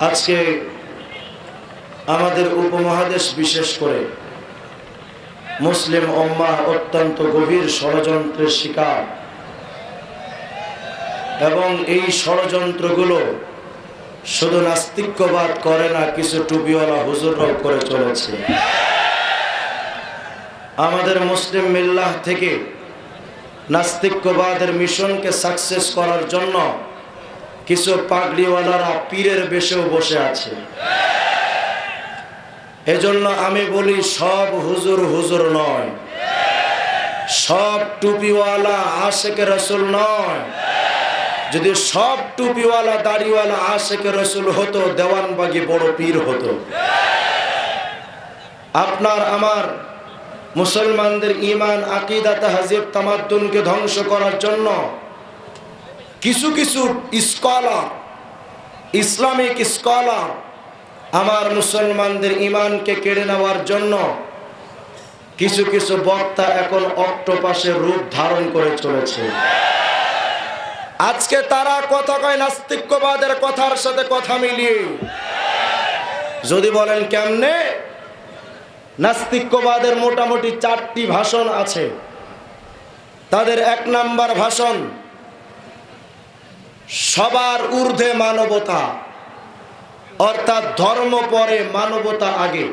আজকে আমাদের উপমহাদেশ বিশেষ করে মুসলিম অম্মা অত্যন্ত গভীর ষড়যন্ত্রের শিকার। এবং এই ষড়যন্ত্রগুলো শুধু নাস্তিক্যবাদ করে না, কিছু টুপিওয়ালা হুজুররাও করে চলেছে। আমাদের মুসলিম মিল্লাহ থেকে নাস্তিক্যবাদের মিশনকে সাকসেস করার জন্য কিছু পাগড়িওয়ালারা পীরের বেশেও বসে আছে। এজন্য আমি বলি, সব হুজুর হুজুর নয়। সব টুপিওয়ালা আশেকে রসুল নয়। যদি সব টুপিওয়ালা, দাড়িওয়ালা আশেকে রসুল হতো, দেওয়ানবাগি বড় পীর হতো। আপনার, আমার মুসলমানদের ইমান আকিদা, তাহাজিব, তামাদ্দুনকে ধ্বংস করার জন্য কিছু কিছু স্কলার ইসলামিক স্কলার আমার মুসলমানদের ইমানকে কেড়ে নেওয়ার জন্য কিছু কিছু বক্তা এখন অক্টোপাসের রূপ ধারণ করে চলেছে। আজকে তারা কথা কয় নাস্তিক্যবাদের কথার সাথে কথা মিলিয়ে, যদি বলেন কেমনে? নাস্তিক্যবাদের মোটামুটি চারটি ভাষণ আছে। তাদের এক নাম্বার ভাষণ সবার ঊর্ধ্বে মানবতা, অর্থাৎ ধর্ম পরে মানবতা আগে।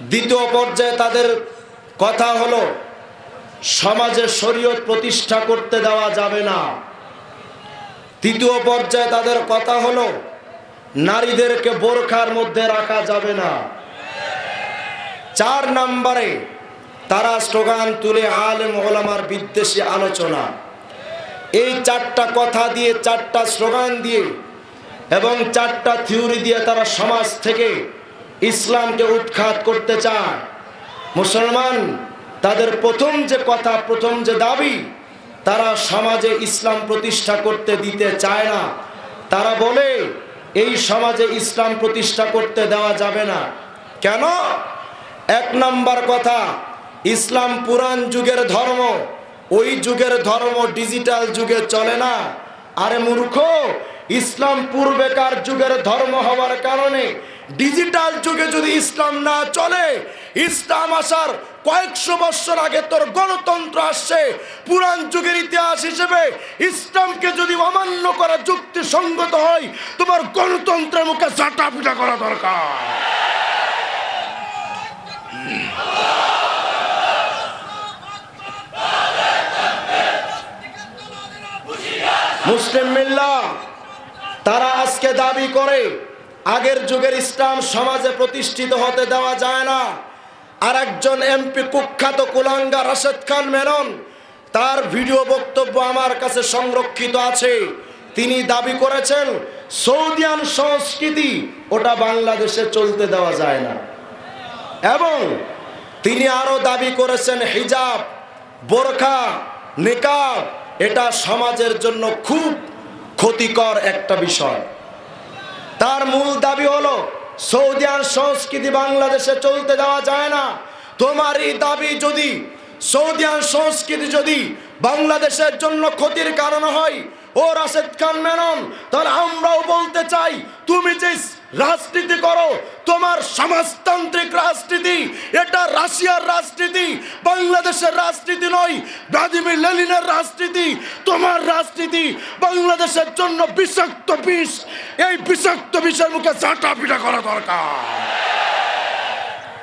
দ্বিতীয় পর্যায়ে তাদের কথা হলো, সমাজে শরীয়ত প্রতিষ্ঠা করতে দেওয়া যাবে না। তৃতীয় পর্যায়ে তাদের কথা হলো, নারীদেরকে বোরখার মধ্যে রাখা যাবে না। চার নম্বরে তারা স্লোগান তুলে আলেম ওলামার বিদ্বেষী আলোচনা। এই চারটা কথা দিয়ে, চারটা স্লোগান দিয়ে এবং চারটা থিওরি দিয়ে তারা সমাজ থেকে ইসলামকে উৎখাত করতে চায়। মুসলমান, তাদের প্রথম যে কথা, প্রথম যে দাবি, তারা সমাজে ইসলাম প্রতিষ্ঠা করতে দিতে চায় না। তারা বলে, এই সমাজে ইসলাম প্রতিষ্ঠা করতে দেওয়া যাবে না। কেন? এক নাম্বার কথা, ইসলাম পুরাণ যুগের ধর্ম। ওই যুগের ধর্ম ডিজিটাল যুগে চলে না। আরে মূর্খ, ইসলাম পূর্বেকার যুগের ধর্ম হওয়ার কারণে ডিজিটাল যুগে যদি ইসলাম না চলে, ইসলাম আসার কয়েকশো বছর আগে তোর গণতন্ত্র আসছে। পুরাণ যুগের ইতিহাস হিসেবে ইসলামকে যদি অমান্য করা যুক্তি সঙ্গত হয়, তোমার গণতন্ত্রের মুখে চাটা পিটা করা দরকার। মুসলিম মিল্লা, তারা আজকে দাবি করে, আগের যুগের ইসলাম সমাজে প্রতিষ্ঠিত হতে দেওয়া যায় না। আর একজন এমপি কুখ্যাত কুলাঙ্গা রাশেদ খান মেনন, তার ভিডিও বক্তব্য আমার কাছে সংরক্ষিত আছে। তিনি দাবি করেছেন সৌদিয়ান সংস্কৃতি ওটা বাংলাদেশে চলতে দেওয়া যায় না। এবং তিনি আরও দাবি করেছেন, হিজাব, বোরখা, নিকাব এটা সমাজের জন্য খুব ক্ষতিকর একটা বিষয়। তার মূল দাবি হলো সৌদিয়ান সংস্কৃতি বাংলাদেশে চলতে দেওয়া যায় না। তোমার এই দাবি যদি সৌদিয়ান সংস্কৃতি যদি বাংলাদেশের জন্য ক্ষতির কারণ হয়, ও রাশেদ খান মেনন, তাহলে আমরাও বলতে চাই, তুমি যে রাজনীতি করো। তোমার সমাজতান্ত্রিক রাজনীতি, এটা রাশিয়ার রাজনীতি, বাংলাদেশের রাজনীতি নয়, ভ্লাদিমির লেনিনের রাজনীতি। তোমার রাজনীতি বাংলাদেশের জন্য বিষাক্ত বিষ। এই বিষাক্ত বিষের মুখে চাটা পিটা করা দরকার।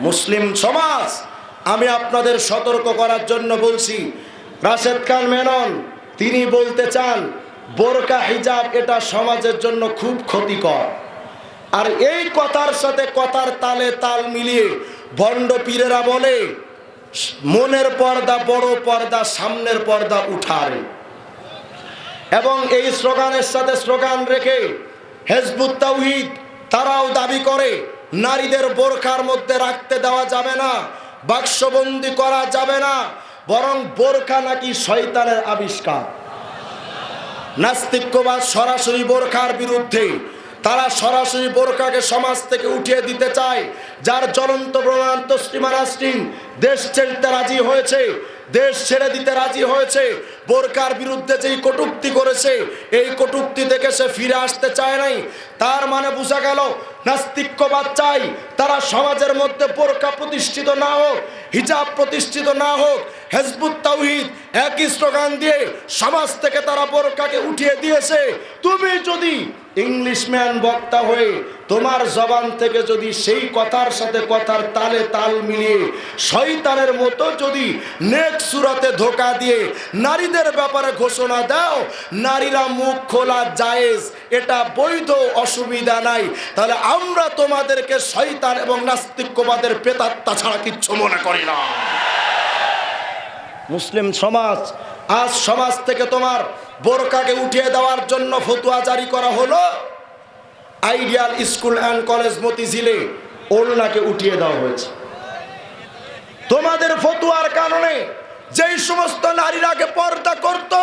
মুসলিম সমাজ, আমি আপনাদের সতর্ক করার জন্য বলছি, রাশেদ খান মেনন, তিনি বলতে চান, বোরকা হিজাব এটা সমাজের জন্য খুব ক্ষতিকর। আর এই কথার সাথে কথার তালে তাল মিলিয়ে ভণ্ড পীরেরা বলে, মনের পর্দা বড় পর্দা, সামনের পর্দা উঠারে। এবং এই স্লোগানের সাথে স্লোগান রেখে হেজবুত তাওহিদ তারাও দাবি করে, নারীদের বোরখার মধ্যে রাখতে দেওয়া যাবে না, বাক্সবন্দি করা যাবে না, বরং বোরখা নাকি শয়তানের আবিষ্কার। নাস্তিক্যবাদ সরাসরি বোরখার বিরুদ্ধে তারা সরাসরি বোরকাকে সমাজ থেকে উঠিয়ে দিতে চায়, যার জ্বলন্ত প্রমাণ তসলিমা নাসরিন দেশ ছেড়তে রাজি হয়েছে, দেশ ছেড়ে দিতে রাজি হয়েছে। বোরকার বিরুদ্ধে যেই কটুক্তি করেছে, এই কটুক্তি থেকে সে ফিরে আসতে চায় নাই। তার মানে বোঝা গেল নাস্তিক্যবাদ চাই, তারা সমাজের মধ্যে বোরকা প্রতিষ্ঠিত না হোক, হিজাব প্রতিষ্ঠিত না হোক, হেজবুত তাওহিদ, একই স্লোগান দিয়ে সমাজ থেকে তারা বোরকাকে উঠিয়ে দিয়েছে। তুমি যদি ইংলিশম্যান বক্তা হয়ে তোমার জবান থেকে যদি সেই কথার সাথে কথার তালে তাল মিলিয়ে শয়তানের মতো যদি নেক সুরাতে ধোকা দিয়ে নারীদের ব্যাপারে ঘোষণা দাও, নারীরা মুখ খোলা জায়েজ, এটা বৈধ অসুবিধা নাই। তাহলে আমরা তোমাদেরকে শয়তান এবং নাস্তিক্যবাদের পেতাত্তা ছাড়া কিচ্ছু মনে করি না। মুসলিম সমাজ, আজ সমাজ থেকে তোমার বোরকাকে উঠিয়ে দেওয়ার জন্য ফতুয়া জারি করা হলো। আইডিয়াল স্কুল অ্যান্ড কলেজ মতিঝিলে ওলনাকে উঠিয়ে দেওয়া হয়েছে। তোমাদের ফতুয়ার কারণে যেই সমস্ত নারীরা আগে পর্দা করত,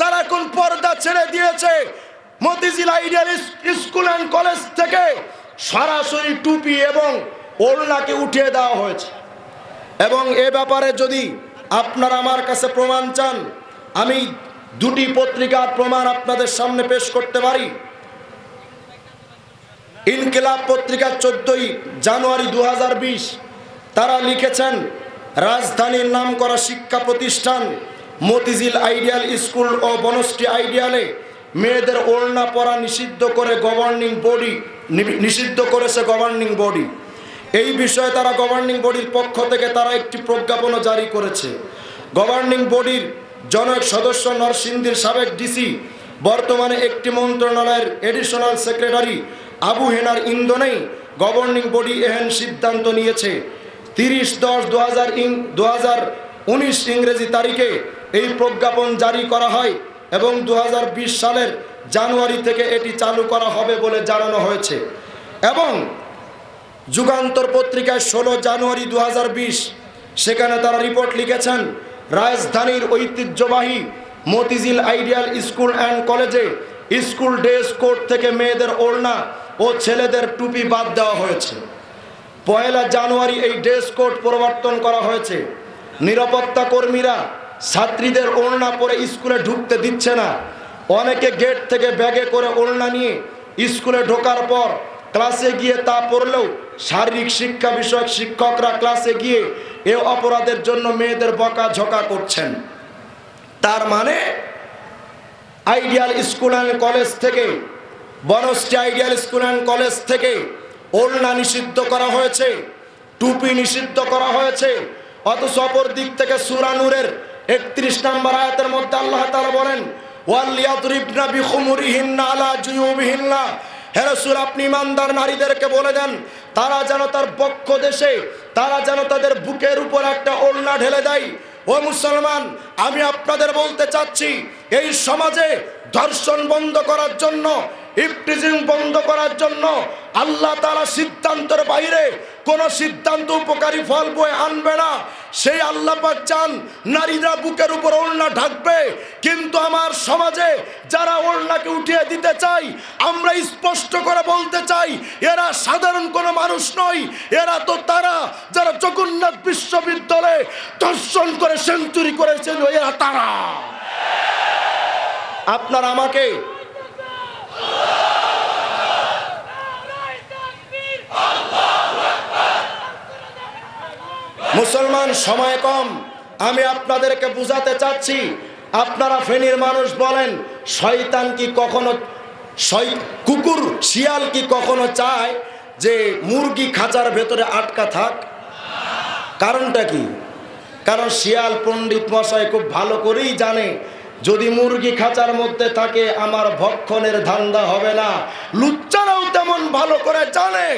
তারা এখন পর্দা ছেড়ে দিয়েছে। Motijheel ideal school and college থেকে সরাসরি টুপি এবং ওলনাকে উঠিয়ে দেওয়া হয়েছে। এবং এ ব্যাপারে যদি আপনারা আমার কাছে প্রমাণ চান, আমি দুটি পত্রিকার প্রমাণ আপনাদের সামনে পেশ করতে পারি। ইনকিলাব পত্রিকা চোদ্দই জানুয়ারি দু হাজার বিশ, তারা লিখেছেন, রাজধানীর নাম করা শিক্ষা প্রতিষ্ঠান মতিঝিল আইডিয়াল স্কুল ও বনশ্রী আইডিয়ালে মেয়েদের ওড়না পরা নিষিদ্ধ করে গভর্নিং বডি নিষিদ্ধ করেছে গভর্নিং বডি এই বিষয়ে তারা গভর্নিং বডির পক্ষ থেকে তারা একটি প্রজ্ঞাপনও জারি করেছে। গভর্নিং বডির জনক সদস্য নরসিংদীর সাবেক ডিসি বর্তমানে একটি মন্ত্রণালয়ের এডিশনাল সেক্রেটারি আবু হেনার ইন্ধনেই গভর্নিং বডি এহেন সিদ্ধান্ত নিয়েছে। তিরিশ দশ দু হাজার ইং দু হাজার উনিশ ইংরেজি তারিখে এই প্রজ্ঞাপন জারি করা হয়। এবং দু হাজার বিশ সালের জানুয়ারি থেকে এটি চালু করা হবে বলে জানানো হয়েছে। এবং যুগান্তর পত্রিকায় ষোলো জানুয়ারি দু হাজার বিশ, সেখানে তারা রিপোর্ট লিখেছেন, রাজধানীর ঐতিহ্যবাহী মতিঝিল আইডিয়াল স্কুল অ্যান্ড কলেজে স্কুল ড্রেস কোড থেকে মেয়েদের ওড়না ও ছেলেদের টুপি বাদ দেওয়া হয়েছে। পয়লা জানুয়ারি এই ড্রেস কোড পরিবর্তন করা হয়েছে। নিরাপত্তা কর্মীরা ছাত্রীদের ওড়না পরে স্কুলে ঢুকতে দিচ্ছে না। অনেকে গেট থেকে ব্যাগে করে ওড়না নিয়ে স্কুলে ঢোকার পর ক্লাসে গিয়ে তা পড়লেও শারীরিক শিক্ষা বিষয়ক শিক্ষকরা ক্লাসে গিয়ে এ অপরাধের জন্য মেয়েদের বকা ঝকা করছেন। তার মানে আইডিয়াল স্কুল অ্যান্ড কলেজ থেকে, Banasree ideal school and college থেকে ওড়না নিষিদ্ধ করা হয়েছে, টুপি নিষিদ্ধ করা হয়েছে, অথচ অপর দিক থেকে সুরানুরের একত্রিশ নম্বর আয়াতের মধ্যে আল্লাহ তালা বলেন ওয়ালিয়াতুরিবনা বিখুমুরিহিন্না আলা জুয়ুবিহিন্না। হে রসুল, আপনি ইমানদার নারীদেরকে বলে দেন, তারা যেন তার পক্ষ দেশে, তারা যেন তাদের বুকের উপর একটা ওড়না ঢেলে দেয়। ও মুসলমান, আমি আপনাদের বলতে চাচ্ছি, এই সমাজে ধর্ষণ বন্ধ করার জন্য ইফটিজিং বন্ধ করার জন্য আল্লাহ তারা সিদ্ধান্তের বাইরে কোন সিদ্ধান্ত উপকারী ফল বয়ে আনবে না। সেই আল্লাহ চান, নারীরা বুকের উপর ওড়না ঢাকবে। কিন্তু আমার সমাজে যারা ওড়নাকে উঠিয়ে দিতে চাই আমরা স্পষ্ট করে বলতে চাই, এরা সাধারণ কোনো মানুষ নয়। এরা তো তারা, যারা জগন্নাথ বিশ্ববিদ্যালয়ে দর্শন করে, সেঞ্চুরি করেছিল এরা তারা। আপনার আমাকে মুসলমান, সময় কম। আমি আপনাদেরকে বুঝাতে চাচ্ছি, আপনারা ফেনীর মানুষ বলেন, শয়তান কি কখনো কুকুর, শিয়াল কি কখনো চায় যে মুরগি খাঁচার ভেতরে আটকা থাক? কারণটা কি? কারণ শিয়াল পণ্ডিত মশাই খুব ভালো করেই জানে যদি মুরগি খাঁচার মধ্যে থাকে, আমার ভক্ষণের ধান্দা হবে না। লুচ্চারাও তেমন ভালো করে জানে।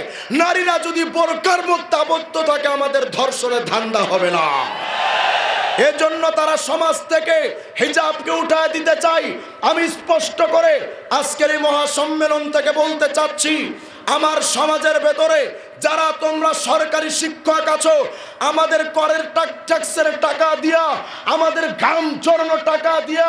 নারীরা যদি বোরকার মধ্যে আবদ্ধ থাকে, আমাদের ধর্ষণের ধান্দা হবে না। এজন্য তারা সমাজ থেকে হিজাবকে উঠায় দিতে চাই। আমি স্পষ্ট করে আজকের এই মহাসম্মেলন থেকে বলতে চাচ্ছি, আমার সমাজের ভেতরে যারা তোমরা সরকারি শিক্ষক আছো, আমাদের করের ট্যাক্সের টাকা দিয়া, আমাদের ঘাম চড়ানো টাকা দিয়া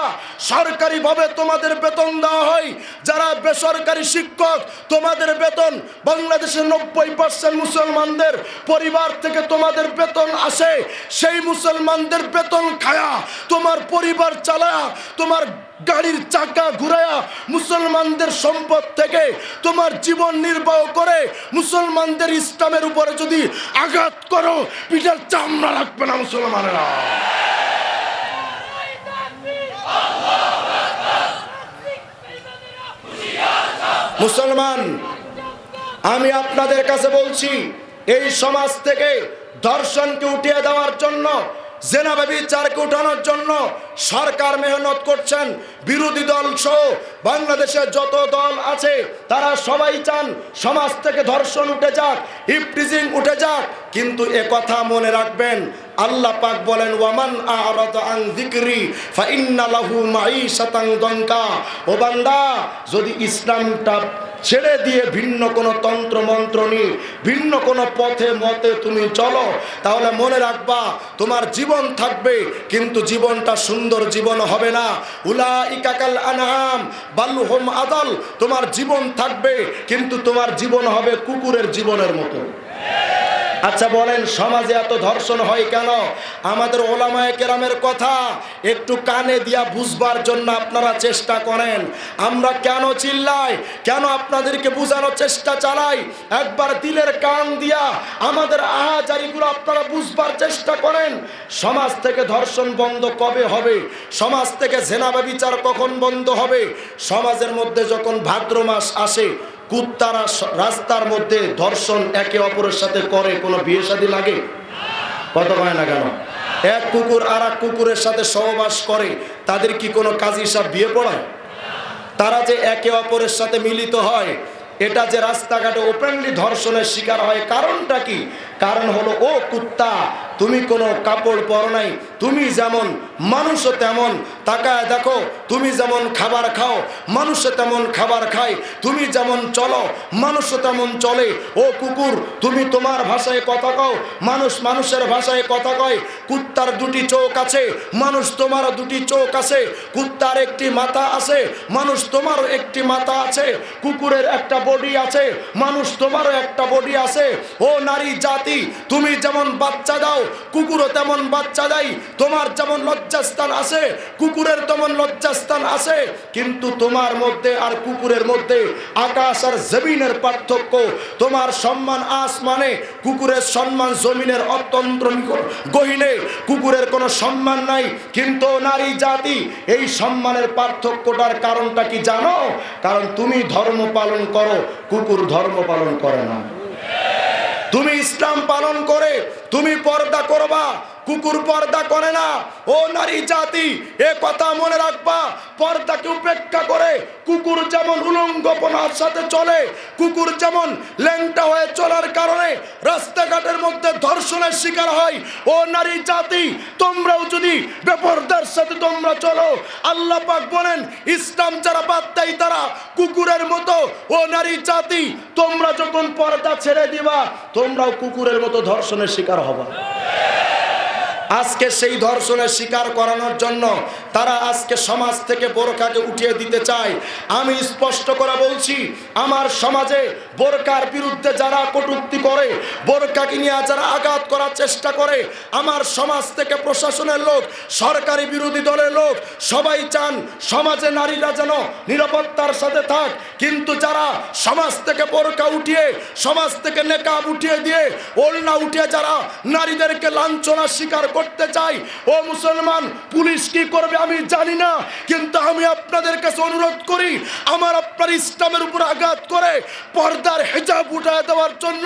সরকারিভাবে তোমাদের বেতন দেওয়া হয়। যারা বেসরকারি শিক্ষক, তোমাদের বেতন বাংলাদেশের নব্বই পার্সেন্ট মুসলমানদের পরিবার থেকে তোমাদের বেতন আসে। সেই মুসলমানদের বেতন খায়া তোমার পরিবার চালায়া তোমার গাড়ির চাকা ঘুরায়া মুসলমানদের সম্পদ থেকে তোমার জীবন নির্বাহ করে মুসলমানদের ইসলামের উপরে যদি আঘাত করো, পিঠের চামড়া লাগবে না মুসলমানেরা। মুসলমান, আমি আপনাদের কাছে বলছি, এই সমাজ থেকে ধর্ষণকে উঠিয়ে দেওয়ার জন্য জেনাবাবি চারকে উঠানোর জন্য সরকার মেহনত করছেন। বিরোধী দল সহ বাংলাদেশের যত দল আছে, তারা সবাই চান সমাজ থেকে ধর্ষণ উঠে যাক ইফটিজিং উঠে যাক। কিন্তু এ কথা মনে রাখবেন, আল্লাহ পাক বলেন, ওয়ামান আরাদ আন যিকরি ফা ইন্না লাহু মাঈশাতান দনকা ও বান্দা, যদি ইসলামটা ছেড়ে দিয়ে ভিন্ন কোনো তন্ত্র, মন্ত্র নিয়ে, ভিন্ন কোনো পথে, মতে তুমি চলো। তাহলে মনে রাখবা, তোমার জীবন থাকবে, কিন্তু জীবনটা সুন্দর জীবন হবে না। উলা ইকাকাল আনাম বাল্লুহম আদল। তোমার জীবন থাকবে, কিন্তু তোমার জীবন হবে কুকুরের জীবনের মতো। আচ্ছা বলেন, সমাজে এত ধর্ষণ হয় কেন? আমাদের ওলামায় কেরামের কথা একটু কানে দিয়া বুঝবার জন্য আপনারা চেষ্টা করেন। আমরা কেন চিল্লাই? কেন আপনাদেরকে বোঝানোর চেষ্টা চালাই? একবার দিলের কান দিয়া আমাদের আহাজারিগুলো আপনারা বুঝবার চেষ্টা করেন। সমাজ থেকে ধর্ষণ বন্ধ কবে হবে? সমাজ থেকে জেনাবা বিচার কখন বন্ধ হবে? সমাজের মধ্যে যখন ভাদ্র মাস আসে কুত্তারা রাস্তার মধ্যে ধর্ষণ একে অপরের সাথে করে, কোনো বিয়ে শাদী লাগে? কত হয় না কেন? এক কুকুর আর এক কুকুরের সাথে সহবাস করে, তাদের কি কোনো কাজী সাহেব বিয়ে পড়ায়? তারা যে একে অপরের সাথে মিলিত হয়, এটা যে রাস্তাঘাটে ওপেনলি ধর্ষণের শিকার হয়, কারণটা কি? কারণ হলো, ও কুত্তা তুমি কোনো কাপড় পরো নাই, তুমি যেমন, মানুষও তেমন। তাকায় দেখো, তুমি যেমন খাবার খাও, মানুষও তেমন খাবার খায়। তুমি যেমন চলো, মানুষও তেমন চলে। ও কুকুর, তুমি তোমার ভাষায় কথা কও, মানুষ মানুষের ভাষায় কথা কয়। কুত্তার দুটি চোখ আছে, মানুষ তোমারও দুটি চোখ আছে। কুত্তার একটি মাথা আছে, মানুষ তোমারও একটি মাথা আছে। কুকুরের একটা বডি আছে, মানুষ তোমারও একটা বডি আছে। ও নারী জাতি, তুমি যেমন বাচ্চা দাও কুকুরও তেমন বাচ্চা দেয়, তোমার যেমন লজ্জাস্থান আছে কুকুরের তেমন লজ্জাস্থান আছে কিন্তু তোমার মধ্যে আর কুকুরের মধ্যে আকাশ আর জমিনের পার্থক্য। তোমার সম্মান আসমানে, কুকুরের সম্মান জমিনের অত্যন্ত গহিনে। কুকুরের কোনো সম্মান নাই, কিন্তু নারী জাতি, এই সম্মানের পার্থক্যটার কারণটা কি জানো? কারণ তুমি ধর্ম পালন করো, কুকুর ধর্ম পালন করে না। তুমি ইসলাম পালন করে তুমি পর্দা করবা কুকুর পর্দা করে না। ও নারী জাতি, এ কথা মনে রাখবা, পর্দাকে উপেক্ষা করে কুকুর যেমন উলঙ্গপনার সাথে চলে, কুকুর যেমন ল্যাংটা হয়ে চলার কারণে রাস্তাঘাটের মধ্যে ধর্ষণের শিকার হয়, ও নারী জাতি, তোমরাও যদি বেপরদার সাথে তোমরা চলো, আল্লাহ পাক বলেন, ইসলাম যারা বাদ দেয় তারা কুকুরের মতো, ও নারী জাতি, তোমরা যখন পর্দা ছেড়ে দিবা, তোমরাও কুকুরের মতো ধর্ষণের শিকার হবা। আজকে সেই ধর্ষণের শিকার করানোর জন্য তারা আজকে সমাজ থেকে বোরকাকে উঠিয়ে দিতে চায়। আমি স্পষ্ট করে বলছি, আমার সমাজে বোরকার বিরুদ্ধে যারা কটুক্তি করে, বোরকাকে নিয়ে যারা আঘাত করার চেষ্টা করে, আমার সমাজ থেকে প্রশাসনের লোক, সরকারি বিরোধী দলের লোক, সবাই চান সমাজে নারীরা যেন নিরাপত্তার সাথে থাক। কিন্তু যারা সমাজ থেকে বোরকা উঠিয়ে, সমাজ থেকে নেকাব উঠিয়ে দিয়ে, ওলনা উঠিয়ে যারা নারীদেরকে লাঞ্ছনার শিকার করতে চাই ও মুসলমান, পুলিশ কি করবে? আমি জানি না, কিন্তু আমি আপনাদের কাছে অনুরোধ করি, আমার আপনার ইসলামের উপর আঘাত করে পর্দার হেজাব উঠায় দেওয়ার জন্য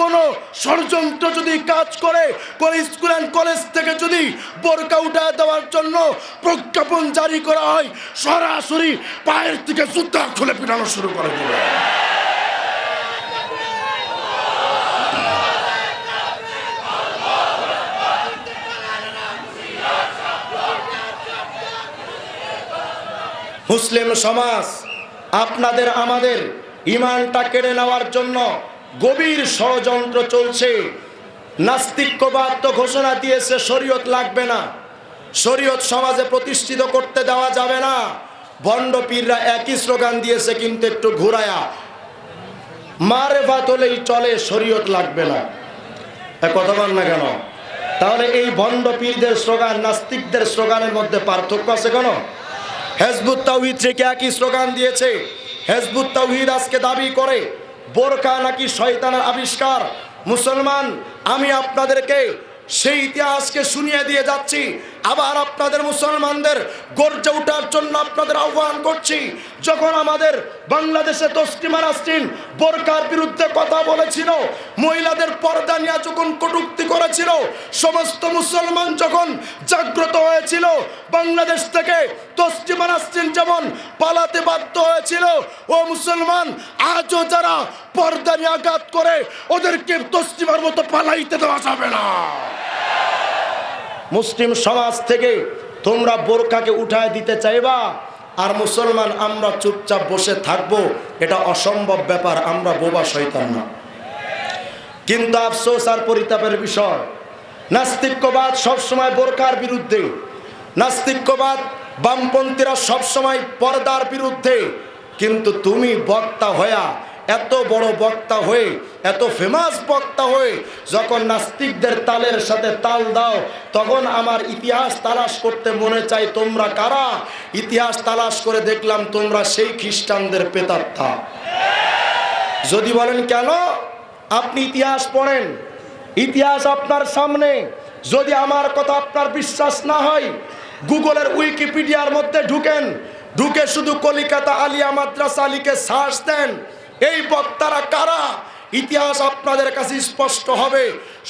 কোনো ষড়যন্ত্র যদি কাজ করে, কোন স্কুল অ্যান্ড কলেজ থেকে যদি বোরকা উঠায় দেওয়ার জন্য প্রজ্ঞাপন জারি করা হয়, সরাসরি পায়ের থেকে জুতা খুলে পিটানো শুরু করে দেবে। মুসলিম সমাজ, আপনাদের আমাদের ইমানটা কেড়ে নেওয়ার জন্য গভীর ষড়যন্ত্র চলছে। নাস্তিক্যবাদ তো ঘোষণা দিয়েছে, শরীয়ত লাগবে না। শরীয়ত সমাজে প্রতিষ্ঠিত করতে দেওয়া যাবে না। ভণ্ড পীররা একই স্লোগান দিয়েছে, কিন্তু একটু ঘুরায়া। মারে ভাত হলেই চলে, শরীয়ত লাগবে না। কথা বল না কেন? তাহলে এই ভণ্ড পীরদের স্লোগান, নাস্তিকদের স্লোগানের মধ্যে পার্থক্য আছে কেন? হেজবুত তাওহিদ থেকে একই স্লোগান দিয়েছে? হেজবুত তাহিদ আজকে দাবি করে, বোরখা নাকি শয়তানের আবিষ্কার? মুসলমান, আমি আপনাদেরকে সেই ইতিহাসকে শুনিয়ে দিয়ে যাচ্ছি। আবার আপনাদের মুসলমানদের গর্জে ওঠার জন্য আপনাদের আহ্বান করছি, যখন আমাদের বাংলাদেশে তসলিমা নাসরিন বোরকার বিরুদ্ধে কথা বলেছিল, মহিলাদের পর্দা নিয়ে যখন কটুক্তি করেছিল, সমস্ত মুসলমান যখন জাগ্রত হয়েছিল, বাংলাদেশ থেকে তসলিমা নাসরিন যেমন পালাতে বাধ্য হয়েছিল, ও মুসলমান আজও যারা পর্দা নিয়ে আঘাত করে, ওদেরকে তসলিমার মতো পালাইতে দেওয়া যাবে না। মুসলিম সমাজ থেকে তোমরা বোরকাকে উঠায় দিতে চাইবা, আর মুসলমান আমরা চুপচাপ বসে থাকব, এটা অসম্ভব ব্যাপার, আমরা বোবা শৈতান না। কিন্তু আফসোস আর পরিতাপের বিষয়, নাস্তিক্যবাদ সবসময় বোরকার বিরুদ্ধে, নাস্তিক্যবাদ বামপন্থীরা সবসময় পর্দার বিরুদ্ধে, কিন্তু তুমি বক্তা হয়া এত বড় বক্তা হয়ে, এত ফেমাস বক্তা হয়ে যখন নাস্তিকদের তালের সাথে তাল দাও, তখন আমার ইতিহাস তালাশ করতে মনে চাই তোমরা কারা? ইতিহাস তালাশ করে দেখলাম তোমরা সেই খ্রিস্টানদের পেতাত্তা। যদি বলেন কেন? আপনি ইতিহাস পড়েন, ইতিহাস আপনার সামনে। যদি আমার কথা আপনার বিশ্বাস না হয়, গুগলের উইকিপিডিয়ার মধ্যে ঢুকেন, ঢুকে শুধু কলিকাতা আলিয়া মাদ্রাসা আলীকে সার্চ দেন এই বক্তারা কারা? ইতিহাস আপনাদের কাছে স্পষ্ট হবে।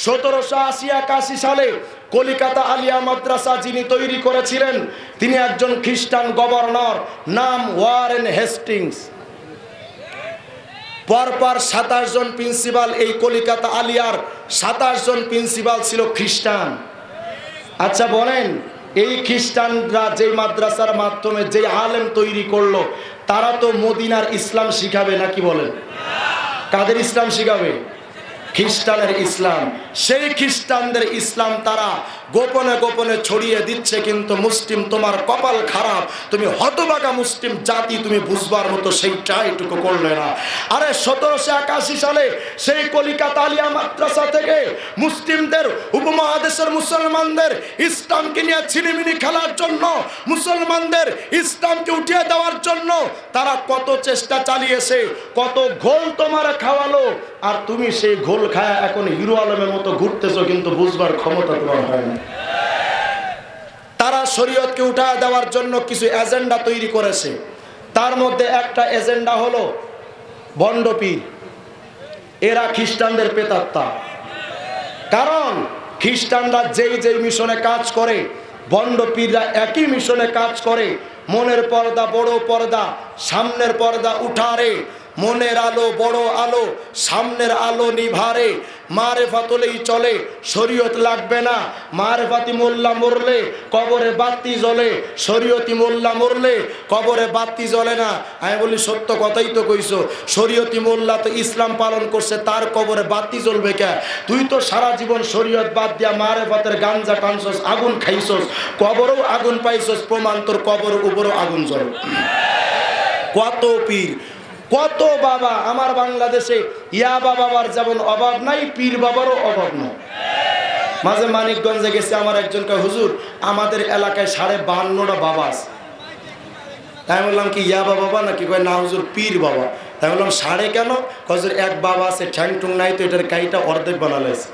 সতেরোশো আশি একাশি সালে কলিকাতা আলিয়া মাদ্রাসা যিনি তৈরি করেছিলেন, তিনি একজন খ্রিস্টান গভর্নর, নাম ওয়ারেন হেস্টিংস। পরপর সাতাশ জন প্রিন্সিপাল এই কলিকাতা আলিয়ার সাতাশ জন প্রিন্সিপাল ছিল খ্রিস্টান। আচ্ছা বলেন, এই খ্রিস্টানরা যেই মাদ্রাসার মাধ্যমে যেই আলেম তৈরি করল তারা তো মদিনার ইসলাম শিখাবে নাকি বলেন? কাদের ইসলাম শিখাবে? খ্রিস্টানের ইসলাম। সেই খ্রিস্টানদের ইসলাম তারা গোপনে গোপনে ছড়িয়ে দিচ্ছে, কিন্তু মুসলিম তোমার কপাল খারাপ। তুমি হতবাগা মুসলিম জাতি, তুমি বুঝবার মতো সেইটা এটুকু করলে না। আরে, সতেরোশো একাশি সালে সেই কলিকাতা আলিয়া মাদ্রাসা থেকে মুসলিমদের, উপমহাদেশের মুসলমানদের ইসলামকে নিয়ে ছিনিমিনি খেলার জন্য, মুসলমানদের ইসলামকে উঠিয়ে দেওয়ার জন্য তারা কত চেষ্টা চালিয়েছে, কত ঘোল তোমার খাওয়ালো। আর তুমি সেই ঘোল খায় এখন হিরো আলমের মতো ঘুরতেছো, কিন্তু বুঝবার ক্ষমতা তোমার হয় না। তারা শরীয়তকে উঠা দেওয়ার জন্য কিছু এজেন্ডা তৈরি করেছে। তার মধ্যে একটা এজেন্ডা হলো বন্ডপীর এরা খ্রিস্টানদের পেতাত্তা কারণ খ্রিস্টানরা যেই যেই মিশনে কাজ করে বন্ডপীররা একই মিশনে কাজ করে। মনের পর্দা, বড় পর্দা, সামনের পর্দা উঠারে। মনের আলো, বড় আলো, সামনের আলো নিভারে। মারে ফাতলেই চলে, শরীয়ত লাগবে না। মারে ফাতি মোল্লা মরলে, কবরে বাতি জ্বলে। শরীয়তি মোল্লা মরলে, কবরে বাতি জ্বলে না। আমি বলি, সত্য কথাই তো কইছো। শরীয়তি মোল্লা তো ইসলাম পালন করছে, তার কবরে বাতি জ্বলবে কে? তুই তো সারা জীবন শরীয়ত বাদ দিয়া মারে ফাতের গাঞ্জা টানছস, আগুন খাইছস, কবরেও আগুন পাইছস, প্রমাণ তোর কবরের উপরেও আগুন জ্বলে। কত পীর কত বাবা আমার বাংলাদেশে ইয়াবা বাবার যেমন অভাব নাই, পীর বাবারও অভাব নাই। মাঝে মানিকগঞ্জে গেছে, আমার একজন কয়, হুজুর, আমাদের এলাকায় সাড়ে বান্নটা বাবা আছে। তাই বললাম, কি ইয়াবা বাবা নাকি কয়, না, হুজুর, পীর বাবা। তাই বললাম, সাড়ে কেন? কজুর এক বাবা আছে ঠ্যাং টুং নাই তো, এটার কাইটা অর্ধেক বানালেছে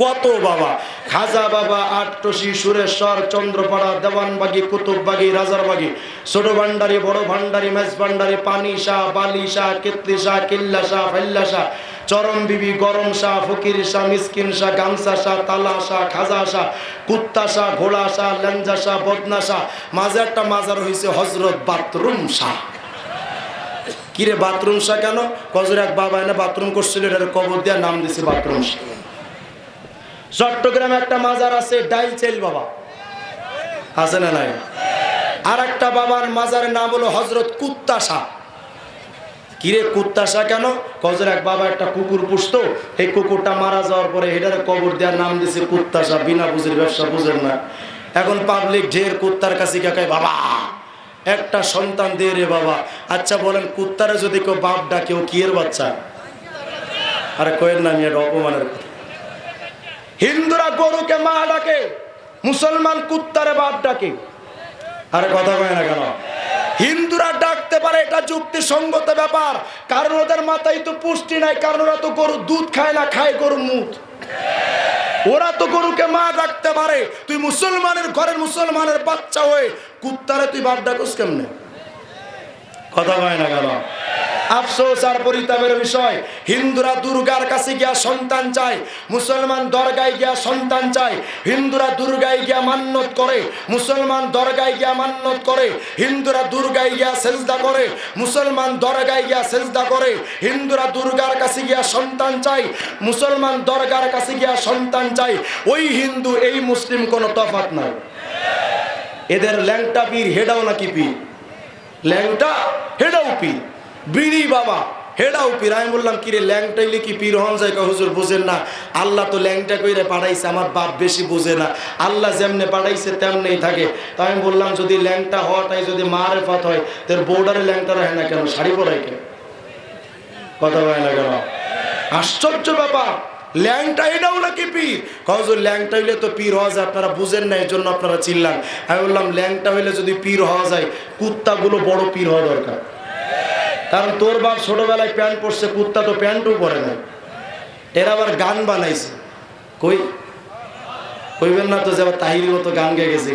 কত বাবা? খাজা বাবা আটটসি সুরেশ্বর, চন্দ্রপাড়া, দেওয়ানবাগি, কুতুববাগি, রাজারবাগি, ছোট ভান্ডারি, বড় ভান্ডারি, মেজ ভান্ডারি, পানি শাহ, বালি শাহ, কেতলি শাহ, কিল্লা শাহ, ফাল্লা শাহ, চরম বিবি, গরম শাহ, ফকির শাহ, মিসকিন শাহ গামসা শাহ, তালা শাহ, খাজা শাহ, কুত্তা শাহ, ঘোড়া শাহ লেঞ্জা শাহ, বদনা শাহ একটা মাজার হয়েছে হজরত বাথরুম শাহ। কিরে বাথরুম শাহ কেন? কজর এক বাবা এনে বাথরুম করছিল, এটার কবর দেওয়ার নাম দিছে বাথরুম শাহ। চট্টগ্রামে একটা মাজার আছে ডাইল চেল বাবা। আছে না নাই? আর একটা বাবার মাজারের নাম হলো হজরত কুত্তা শাহ কিরে কুত্তাশা কেন? কজের এক বাবা একটা কুকুর পুষতো এই কুকুরটা মারা যাওয়ার পরে এটারে কবর দেওয়ার নাম দিছে কুত্তাশা বিনা বুঝির ব্যবসা বুঝেন না। এখন পাবলিক ঢের কুত্তার কাছে গিয়ে কয়, বাবা একটা সন্তান দে রে বাবা। আচ্ছা বলেন কুত্তারে যদি কেউ বাপ ডাকে ও কি এর বাচ্চা? আরে কয়ের নাম এটা অপমানের কথা। হিন্দুরা গরুকে মা ডাকে, মুসলমান কুত্তারে বাপ ডাকে। আরে কথা কয় না কেন? হিন্দুরা ডাকতে পারে, এটা যুক্তিসঙ্গত ব্যাপার। কারণ ওদের মাথায় তো পুষ্টি নাই, কারণ ওরা তো গরু দুধ খায় না, খায় গরুর মুখ। ওরা তো গরুকে মা ডাকতে পারে। তুই মুসলমানের ঘরের মুসলমানের বাচ্চা হয়ে কুত্তারে তুই বাপ ডাকুস কেমনে? কথা কয় না কেন? আফসোস আর পরিতাপের বিষয়। হিন্দুরা দুর্গার কাছে গিয়া সন্তান চায়, মুসলমান দরগায় গিয়া সন্তান চায়। হিন্দুরা দুর্গায় গিয়া মান্যত করে, মুসলমান দরগায় গিয়া মান্যত করে। হিন্দুরা দুর্গায় গিয়া সেজদা করে, মুসলমান দরগায় গিয়া সেজদা করে। হিন্দুরা দুর্গার কাছে গিয়া সন্তান চায়, মুসলমান দরগার কাছে গিয়া সন্তান চায়। ওই হিন্দু, এই মুসলিম কোনো তফাত নাই। এদের ল্যাংটা পীর, হেডাও নাকি পীর? ল্যাংটা, হেডাও পীর। বিড়ি বাবা। হেডাও পীর। আমি বললাম, কিরে ল্যাংটাইলে কি পীর হন যায় হুজুর বুঝেন না। আল্লাহ তো ল্যাংটা কইরে পাঠাইছে, আমার বাপ বেশি বোঝে না। আল্লাহ যেমনে পাঠাইছে, তেমনেই থাকে। তাই আমি বললাম, যদি ল্যাংটা হওয়াটাই যদি মারেফাত হয়, তোর বোর্ডারে ল্যাংটা রাখে না কেন? শাড়ি পরাই কেন? কথা হয় না কেন? আশ্চর্য ব্যাপার। ল্যাংটা এটাও নাকি পীর? কজন ল্যাংটা হইলে তো পীর হওয়া যায়, আপনারা বুঝেন না এই জন্য আপনারা চিল্লান। আমি বললাম, ল্যাংটা হইলে যদি পীর হওয়া যায়, কুত্তাগুলো বড় পীর হওয়া দরকার। কারণ তোর বাপ ছোটবেলায় প্যান্ট পরছে কুত্তা তো প্যান্টও পরে না এরা আবার গান বানাইছে। কই? কইবেন না তো যে আবার তাহির মতো গান গেয়ে গেছে।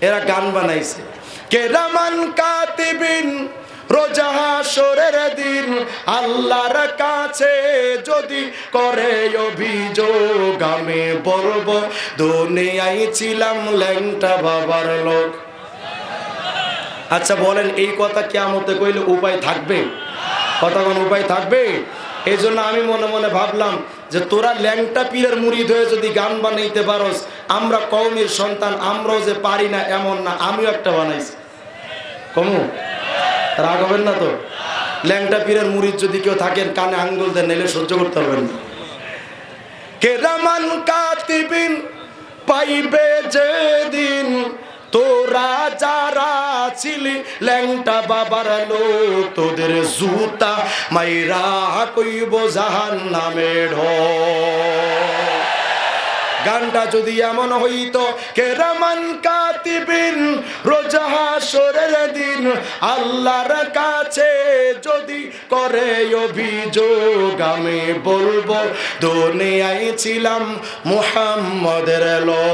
এরা গান বানাইছে। কেরামান কাতিবিন, রোজা হাসরের দিন, আল্লাহর কাছে যদি করে অভিযোগ, আমি বলব, দুনিয়ায় ছিলাম ল্যাংটা বাবার লোক। আচ্ছা বলেন, এই কথা কেমতে কইলে উপায় থাকবে? কথা কোন উপায় থাকবে? এই জন্য আমি মনে মনে ভাবলাম যে তোরা ল্যাংটা পীরের মুড়িদ হয়ে যদি গান বানাইতে পারোস, আমরা কৌমির সন্তান, আমরাও যে পারি না, এমন না, আমিও একটা বানাইছি। কমু? রাগ হবেন না তো? ল্যাংটা পীরের মুড়িদ যদি কেউ থাকেন, কানে আঙ্গুল দেন নেলে সহ্য করতে পারবেন না। কেরামান কাতিবিন পাইবে যেদিন তোরা যারা ছিলি ল্যাংটা বাবার লো তোদের জুতা মাইরা কইব জাহান নামে ঢ গানটা যদি এমন হইতো, কেরামান কাতিবিন রোজা হাসরের দিন, আল্লাহর কাছে যদি করে অভিযোগ, আমি বলব, দুনিয়ায় ছিলাম মুহাম্মদের লো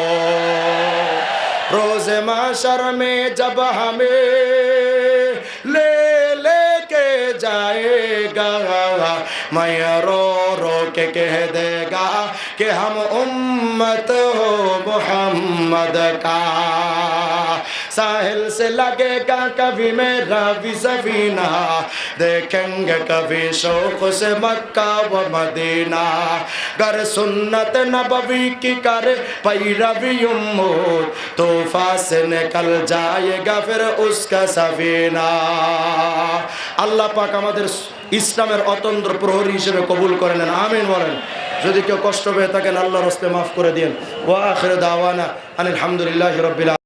रोजे माशर में जब हमें ले लेके जाएगा मैं रो रो के कह देगा कि हम उम्मत हो मोहम्मद का साहिल से लगेगा कभी मेरा भी सफीना देखेंगे कभी शौक से मक्का व मदीना कर सुन्नत नबवी की कर पैरवी उम्मत तूफा से निकल जाएगा फिर उसका सफीना আল্লাহ পাক আমাদের ইসলামের অতন্ত্র প্রহরী হিসেবে কবুল করে নেন আমিন বলেন যদি কেউ কষ্ট পেয়ে থাকেন আল্লাহর হস্তে মাফ করে দিন ওয়া আখির দাওয়ানা আনিল হামদুলিল্লাহি রাব্বিল